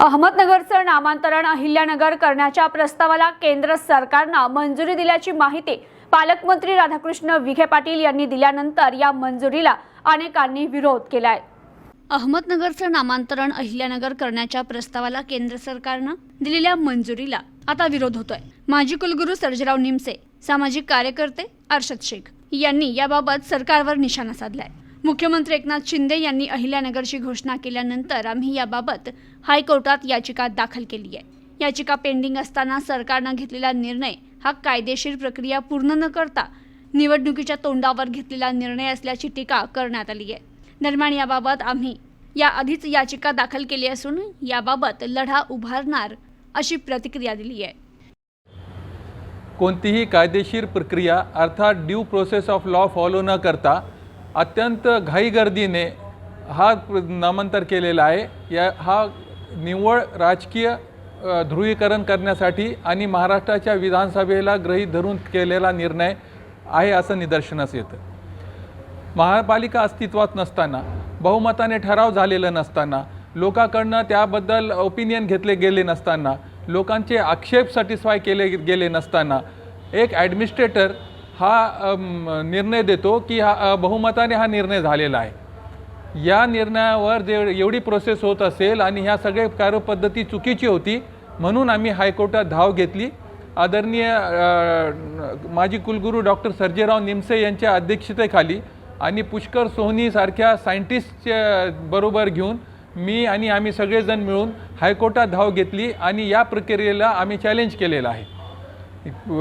अहमदनगरचं नामांतरण अहिल्यानगर करण्याच्या प्रस्तावाला केंद्र सरकारनं मंजुरी दिल्याची माहिती पालकमंत्री राधाकृष्ण विखे पाटील यांनी दिल्यानंतर या मंजुरीला अनेकांनी विरोध केलाय. अहमदनगरचं नामांतरण अहिल्यानगर करण्याच्या प्रस्तावाला केंद्र सरकारनं दिलेल्या मंजुरीला आता विरोध होतोय. माजी कुलगुरू सर्जराव निमसे सामाजिक कार्यकर्ते अर्शद शेख यांनी याबाबत सरकारवर निशाणा साधलाय. मुख्यमंत्री एकनाथ शिंदे यांनी अहिल्यानगरची घोषणा केल्यानंतर आम्ही याबाबत हायकोर्टात याचिका दाखल केली आहे. याचिका पेंडिंग असताना सरकारनं घेतलेला निर्णय हा कायदेशीर प्रक्रिया पूर्ण न करता निवडणुकीच्या तोंडावर घेतलेला निर्णय असल्याची टीका करण्यात आली आहे. दरम्यान याबाबत आम्ही याआधीच याचिका दाखल केली असून याबाबत लढा उभारणार अशी प्रतिक्रिया दिली आहे. कोणतीही कायदेशीर प्रक्रिया अर्थात due process of law follow न करता अत्यंत घाईगर्दीने हा नामांतर केलेला आहे. या हा निव्वळ राजकीय ध्रुवीकरण करण्यासाठी आणि महाराष्ट्राच्या विधानसभेला ग्रहीत धरून केलेला निर्णय आहे असं निदर्शनास येतं. महापालिका अस्तित्वात नसताना बहुमताने ठराव झालेला नसताना लोकांकडनं त्याबद्दल ओपिनियन घेतले गेले नसताना लोकांचे आक्षेप सॅटिस्फाय केले गेले नसताना एक ॲडमिनिस्ट्रेटर हा निर्णय देतो की हा बहुमताने हा निर्णय झालेला आहे. या निर्णयावर जे एवढी प्रोसेस होत असेल आणि ह्या सगळे कार्यपद्धती चुकीची होती म्हणून आम्ही हायकोर्टात धाव घेतली. आदरणीय माजी कुलगुरू डॉक्टर सर्जेराव निमसे यांच्या अध्यक्षतेखाली आणि पुष्कर सोहनीसारख्या सायंटिस्टच्या बरोबर घेऊन मी आणि आम्ही सगळेजण मिळून हायकोर्टात धाव घेतली आणि या प्रक्रियेला आम्ही चॅलेंज केलेलं आहे.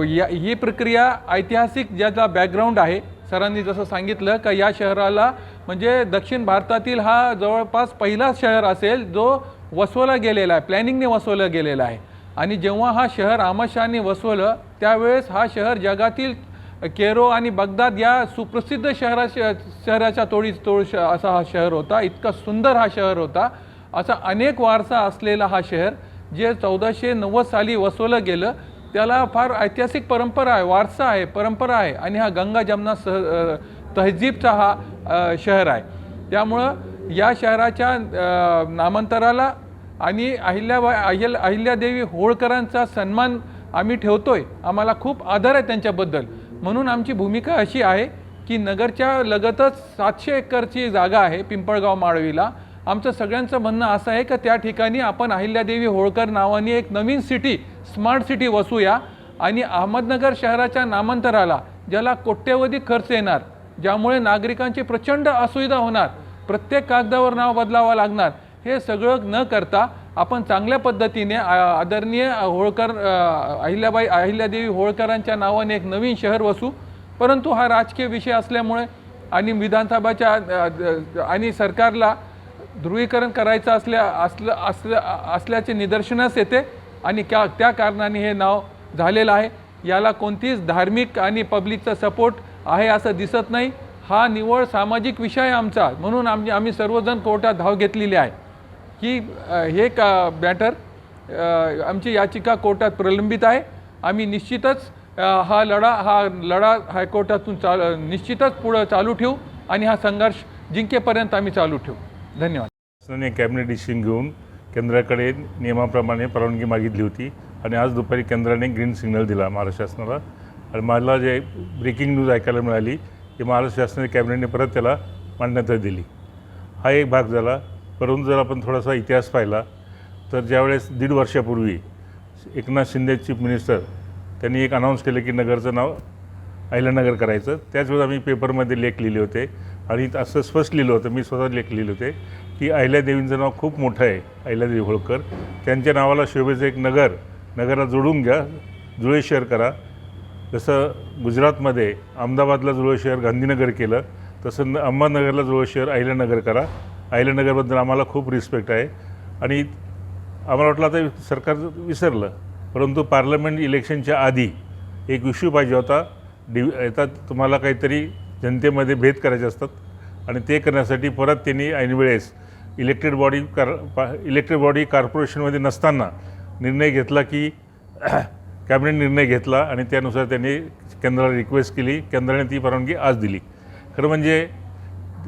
या ही प्रक्रिया ऐतिहासिक ज्याचा बॅकग्राऊंड आहे सरांनी जसं सांगितलं का या शहराला म्हणजे दक्षिण भारतातील हा जवळपास पहिला शहर असेल जो वसवला गेलेला आहे प्लॅनिंगने वसवलं गेलेला आहे. आणि जेव्हा हा शहर आमशाने वसवलं त्यावेळेस हा शहर जगातील केरो आणि बगदाद या सुप्रसिद्ध शहरा शहराच्या तोडी तोड श असा हा शहर होता इतका सुंदर हा शहर होता. असा अनेक वारसा असलेला हा शहर जे चौदाशे नव्वद साली वसवलं गेलं त्याला फार ऐतिहासिक परंपरा आहे वारसा आहे परंपरा आहे. आणि हा गंगा जमना सह तहजीबचा हा शहर आहे. त्यामुळं या शहराच्या नामांतराला आणि अहिल्याबाई अहिल अहिल्यादेवी होळकरांचा सन्मान आम्ही ठेवतो आहे आम्हाला खूप आदर आहे त्यांच्याबद्दल. म्हणून आमची भूमिका अशी आहे की नगरच्या लगतच सातशे एकरची जागा आहे पिंपळगाव माळवीला. आमचं सगळ्यांचं म्हणणं असं आहे की त्या ठिकाणी आपण अहिल्यादेवी होळकर नावाने एक नवीन सिटी स्मार्ट सिटी वसूया आणि अहमदनगर शहराच्या नामांतराला ज्याला कोट्यवधी खर्च येणार ज्यामुळे नागरिकांची प्रचंड असुविधा होणार प्रत्येक कागदावर नाव बदलावं लागणार हे सगळं न करता आपण चांगल्या पद्धतीने आदरणीय होळकर अहिल्याबाई अहिल्यादेवी होळकरांच्या नावाने एक नवीन शहर वसू. परंतु हा राजकीय विषय असल्यामुळे आणि विधानसभाच्या आणि सरकारला ध्रुवीकरण करायचं असल्या असलं असल्या असल्याचे निदर्शनास येते आणि त्या त्या कारणाने हे नाव झालेलं आहे. याला कोणतीच धार्मिक आणि पब्लिकचा सपोर्ट आहे असं दिसत नाही. हा निवळ सामाजिक विषय आहे आमचा. म्हणून आम आम्ही सर्वजण कोर्टात धाव घेतलेली आहे. की हे का मॅटर आमची याचिका कोर्टात प्रलंबित आहे. आम्ही निश्चितच हा लढा हा लढा हायकोर्टातून चाल निश्चितच पुढं चालू ठेवू आणि हा संघर्ष जिंकेपर्यंत आम्ही चालू ठेवू. धन्यवाद. शासनाने कॅबिनेट डिसिजन घेऊन केंद्राकडे नियमाप्रमाणे परवानगी मागितली होती आणि आज दुपारी केंद्राने ग्रीन सिग्नल दिला महाराष्ट्र शासनाला. आणि मला जे ब्रेकिंग न्यूज ऐकायला मिळाली की महाराष्ट्र शासनाने कॅबिनेटने परत त्याला मान्यता दिली. हा एक भाग झाला. परंतु जर आपण थोडासा इतिहास पाहिला तर ज्यावेळेस दीड वर्षापूर्वी एकनाथ शिंदे चीफ मिनिस्टर त्यांनी एक अनाऊन्स केलं की नगरचं नाव अहिल्यानगर करायचं. त्याच वेळेस आम्ही पेपरमध्ये लेख लिहिले होते. आणि असं स्पष्ट लिहिलं होतं मी स्वतः लेख लिहिले होते की अहिल्या देवींचं नाव खूप मोठं आहे अहिल्यादेवी होळकर. त्यांच्या नावाला शोभेचं एक नगर नगराला जोडून घ्या जुळे शहर करा. जसं गुजरातमध्ये अहमदाबादला जुळे शहर गांधीनगर केलं तसं न अहमदनगरला जुळे शहर अहिल्यानगर करा. अहिल्यानगरबद्दल आम्हाला खूप रिस्पेक्ट आहे. आणि आम्हाला वाटलं आता सरकार विसरलं परंतु पार्लमेंट इलेक्शनच्या आधी एक इश्यू पाहिजे होता. डि आता तुम्हाला काहीतरी जनतेमध्ये भेद करायचे असतात आणि ते करण्यासाठी परत त्यांनी ऐनवेळेस इलेक्टेड बॉडी कार पा इलेक्टेड बॉडी कॉर्पोरेशनमध्ये नसताना निर्णय घेतला की कॅबिनेट निर्णय घेतला आणि त्यानुसार त्यांनी केंद्राला रिक्वेस्ट केली. केंद्राने ती परवानगी आज दिली. खरं म्हणजे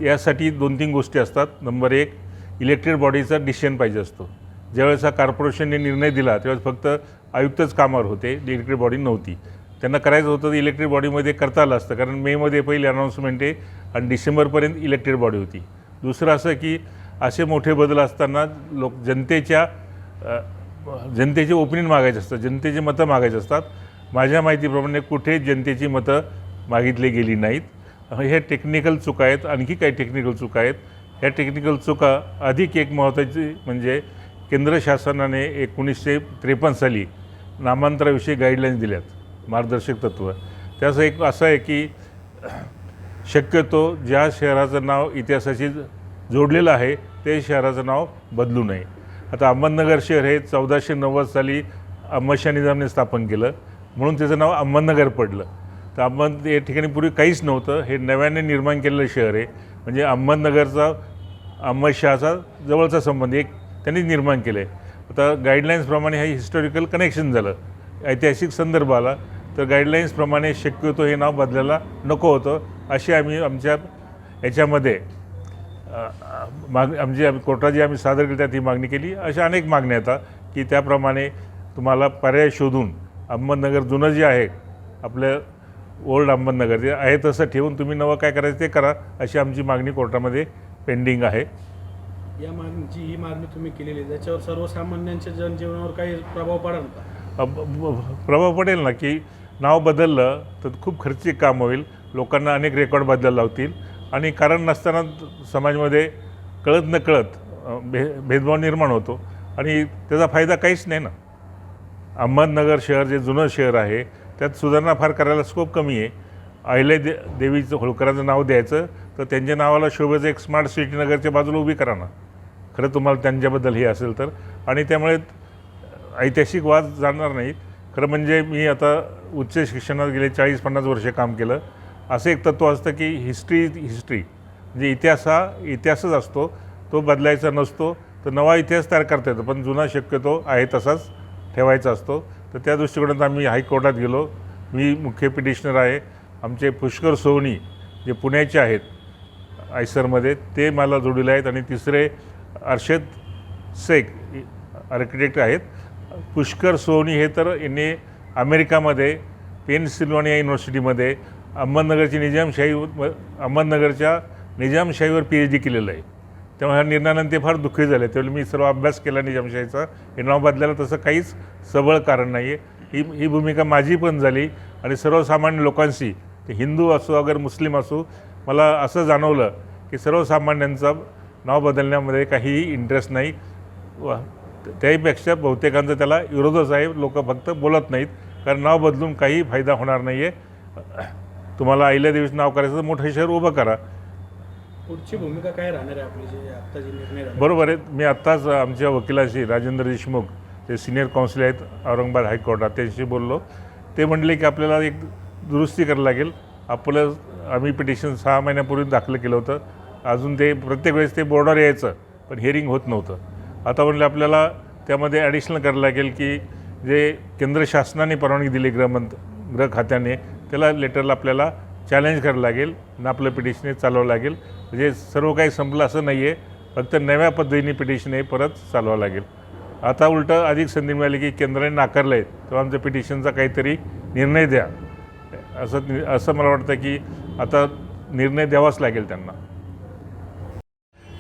यासाठी दोन तीन गोष्टी असतात. नंबर एक इलेक्टेड बॉडीचा डिसिजन पाहिजे असतो. ज्यावेळेस हा कॉर्पोरेशनने निर्णय दिला त्यावेळेस फक्त आयुक्तच कामावर होते. इलेक्टेड बॉडी नव्हती. त्यांना करायचं होतं तर इलेक्ट्रिक बॉडीमध्ये करता आलं असतं. कारण मेमध्ये पहिली अनाऊन्समेंट आहे आणि डिसेंबरपर्यंत इलेक्ट्रिक बॉडी होती. दुसरं असं की असे मोठे बदल असताना लोक जनतेच्या जनतेचे ओपिनियन मागायचे असतात जनतेची मतं मागायचे असतात. माझ्या माहितीप्रमाणे कुठे जनतेची मतं मागितली गेली नाहीत. हे टेक्निकल चुका आहेत आणखी काही टेक्निकल चुका आहेत. ह्या टेक्निकल चुका अधिक एक महत्त्वाची म्हणजे केंद्र शासनाने एकोणीसशे त्रेपन्न साली नामांतराविषयी गाईडलाईन्स दिल्यात. मार्गदर्शक तत्त्व त्याचं एक असं आहे की शक्यतो ज्या शहराचं नाव इतिहासाशी जोडलेलं आहे ते शहराचं नाव बदलू नये. आता अहमदनगर शहर हे चौदाशे नव्वद साली अहमदशाह निजामने स्थापन केलं म्हणून त्याचं नाव अहमदनगर पडलं. तर अहमद या ठिकाणी पूर्वी काहीच नव्हतं हे नव्याने निर्माण केलेलं शहर आहे. म्हणजे अहमदनगरचा अहमदशहाचा जवळचा संबंध एक त्यांनी निर्माण केलं आहे आता गाईडलाईन्सप्रमाणे हे हिस्टॉरिकल कनेक्शन झालं. ऐतिहासिक संदर्भ आला तर गाईडलाईन्सप्रमाणे शक्यतो हे नाव बदलायला नको होतं. अशी आम्ही आमच्या याच्यामध्ये माग आमची आम्ही कोर्टात जी आम्ही सादर केली ही मागणी केली. अशा अनेक मागण्या येतात की त्याप्रमाणे तुम्हाला पर्याय शोधून अहमदनगर जुनं जे आहे आपलं ओल्ड अहमदनगर जे आहे तसं ठेवून तुम्ही नवं काय करायचं ते करा अशी आमची मागणी कोर्टामध्ये पेंडिंग आहे. या मागणीची ही मागणी तुम्ही केलेली आहे. त्याच्यावर सर्वसामान्यांच्या जनजीवनावर काही प्रभाव पडेल का? प्रभाव पडेल ना की नाव बदललं तर खूप खर्चिक काम होईल. लोकांना अनेक रेकॉर्ड बदलायला लावतील. आणि कारण नसताना समाजामध्ये कळत न कळत भे भेदभाव निर्माण होतो. आणि त्याचा फायदा काहीच नाही ना. अहमदनगर शहर जे जुनं शहर आहे त्यात सुधारणा फार करायला स्कोप कमी आहे. अहिल्या दे देवीचं होळकरांचं नाव द्यायचं तर त्यांच्या नावाला शोभेचं एक स्मार्ट सिटी नगरच्या बाजूला उभी करा ना. खरं तुम्हाला त्यांच्याबद्दल हे असेल तर. आणि त्यामुळे ऐतिहासिक वाद जाणार नाहीत. खरं म्हणजे मी आता उच्च शिक्षणात गेले चाळीस पन्नास वर्षे काम केलं. असं एक तत्त्व असतं की हिस्ट्री हिस्ट्री. म्हणजे इतिहास हा इतिहासच असतो. तो बदलायचा नसतो. तर नवा इतिहास तयार करता येतो. पण जुना शक्यतो आहे तसाच ठेवायचा असतो. तर त्या दृष्टिकोनात आम्ही हायकोर्टात गेलो. मी मुख्य पिटिशनर आहे. आमचे पुष्कर सोहनी जे पुण्याचे आहेत आयसरमध्ये ते मला जोडलेले आहेत. आणि तिसरे अर्षद शेख आर्किटेक्ट आहेत. पुष्कर सोहनी हे तर यांनी अमेरिकामध्ये पेनसिल्वानिया युनिव्हर्सिटीमध्ये अहमदनगरची निजामशाही अहमदनगरच्या निजामशाहीवर पी एच डी केलेलं आहे. त्यामुळे ह्या निर्णयानंतर ते फार दुःखी झाले. त्यावेळी मी सर्व अभ्यास केला निजामशाहीचा. हे नाव बदलायला तसं काहीच सबळ कारण नाही आहे ही ही भूमिका माझी पण झाली आणि सर्वसामान्य लोकांशी ते हिंदू असो अगर मुस्लिम असो मला असं जाणवलं की सर्वसामान्यांचा नाव बदलण्यामध्ये काहीही इंटरेस्ट नाही. वा त्याहीपेक्षा बहुतेकांचा त्याला विरोधच आहे लोक फक्त बोलत नाहीत कारण नाव बदलून काही फायदा होणार नाही आहे तुम्हाला अहिल्यादेवीचं नाव करायचं तर मोठं शहर उभं करा. पुढची भूमिका काय राहणार आहे आपली जे आता जे निर्णय बरोबर आहे. मी आत्ताच आमच्या वकिलाशी राजेंद्र देशमुख जे सिनियर काउन्सिल आहेत औरंगाबाद हायकोर्टात त्यांच्याशी बोललो. ते म्हणले की आपल्याला एक दुरुस्ती करायला लागेल. आपलं आम्ही पिटिशन सहा महिन्यापूर्वी दाखल केलं होतं. अजून ते प्रत्येक वेळेस ते बोर्डावर यायचं पण हिअरिंग होत नव्हतं. आता म्हणलं आपल्याला त्यामध्ये ॲडिशनल करायला लागेल की जे केंद्र शासनाने परवानगी दिली गृहमंत गृह खात्याने त्याला लेटरला आपल्याला चॅलेंज करावं लागेल. आणि आपलं पिटिशन हे चालवावं लागेल. म्हणजे सर्व काही संपलं असं नाही आहे फक्त नव्या पद्धतीने पिटिशन हे परत चालवावं लागेल. आता उलटं अधिक संधी मिळाली की केंद्राने नाकारलं आहे तेव्हा आमच्या पिटिशनचा काहीतरी निर्णय द्या. असं असं मला वाटतं की आता निर्णय द्यावाच लागेल त्यांना.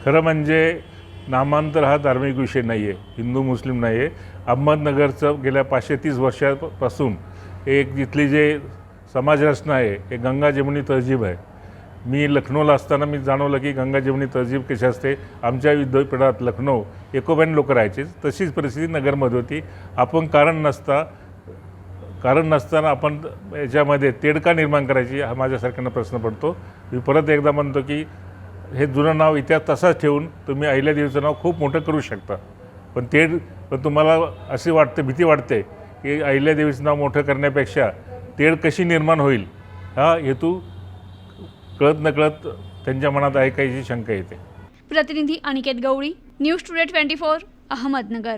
खरं म्हणजे नामांतर हा धार्मिक विषय नाही आहे हिंदू मुस्लिम नाही आहे अहमदनगरचं गेल्या पाचशे तीस वर्षापासून एक तिथली जे समाजरचना आहे हे गंगा जमुनी तहजीब आहे. मी लखनौला असताना मी जाणवलं की गंगा जमुनी तहजीब कशी असते? आमच्या विद्यापीठात लखनौ एकोब्यान लोक राहायचे. तशीच परिस्थिती नगरमध्ये होती. आपण कारण नसता कारण नसताना आपण याच्यामध्ये तेडका निर्माण करायची हा माझ्यासारख्यांना प्रश्न पडतो. मी परत एकदा म्हणतो की हे जुनं नाव इतिहास तसाच ठेवून तुम्ही अहिल्यादेवीचं नाव खूप मोठं करू शकता. पण ते पण तुम्हाला असे वाटते भीती वाटते की अहिल्यादेवीचं नाव मोठं करण्यापेक्षा तेढ कशी निर्माण होईल हा हेतू कळत नकळत त्यांच्या मनात ऐकायची शंका येते. प्रतिनिधी Aniket Gawali news today twenty four Ahmednagar.